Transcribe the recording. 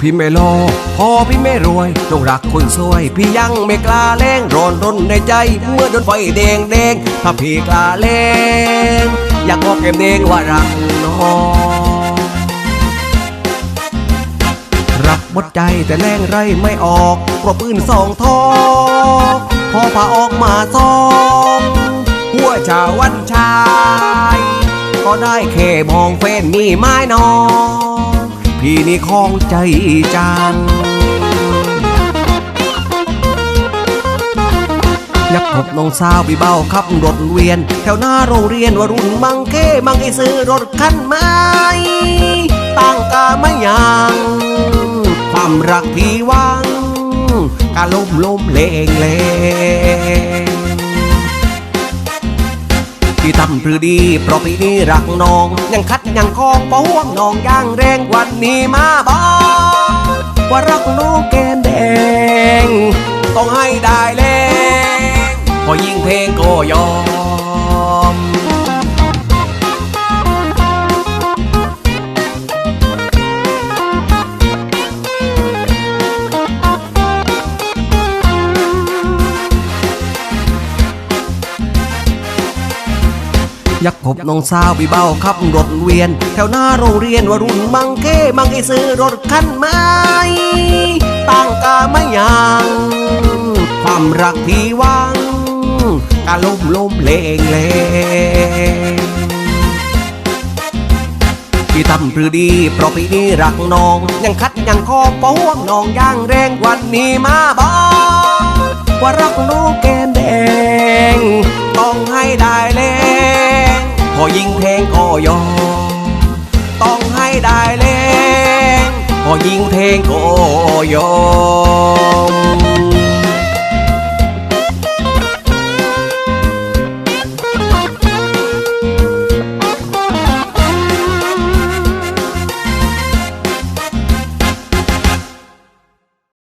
พี่ไม่โลพอพี่ไม่รวยต้องรักคนสวย พี่ยังไม่กล้าเล่งร้อนรนในใจ เมื่อโดนไฟแดงแดงถ้าพี่กล้าเล่งอยากบอกแก้มแดงว่ารักน้องรับหมดใจแต่แรงไรไม่ออกเพระปืนสองทองพอพาออกมาซองหัวชาวันชาย ก็ได้แค่มองแฟนมีไม้นอง พี่นี่คองใจจังยากพบน้องสาวพี่เบ้าขับรถเวียน แถวหน้าโรงเรียนวรุ่นมังเก้มังไอซื้อรถคันใหม่ตั้งกาไม่ยังความรักที่วังการล้มล้มเลงเลงำหรือดีเพราะพี่นี่รักน้อง ยังคัดยังคองเพราะห่วงน้องย่างแรงวันนี้มาบอกว่ารักน้องแก้มแดง ต้องให้ได้แรงพอยิงเพลงก็ยอม อยากพบน้องสาวพี่เบาขับรถเวียน แถวหน้าโรงเรียนวรุ่นมังเก้มังไอซื้อรถคันใหม่ตั้งกาไม่ยังความรักที่วังกาล้มล้มเลงเลงพี่ทำหรือดีเพราะพี่นี่รักน้อง ยังคัดยังคองเพราะห่วงน้องย่างแรงวันนี้มาบอกว่ารักน้องแก ยิงเพลงก็ยอมต้องให้ได้แรงพอยิงเพลงก็ยอม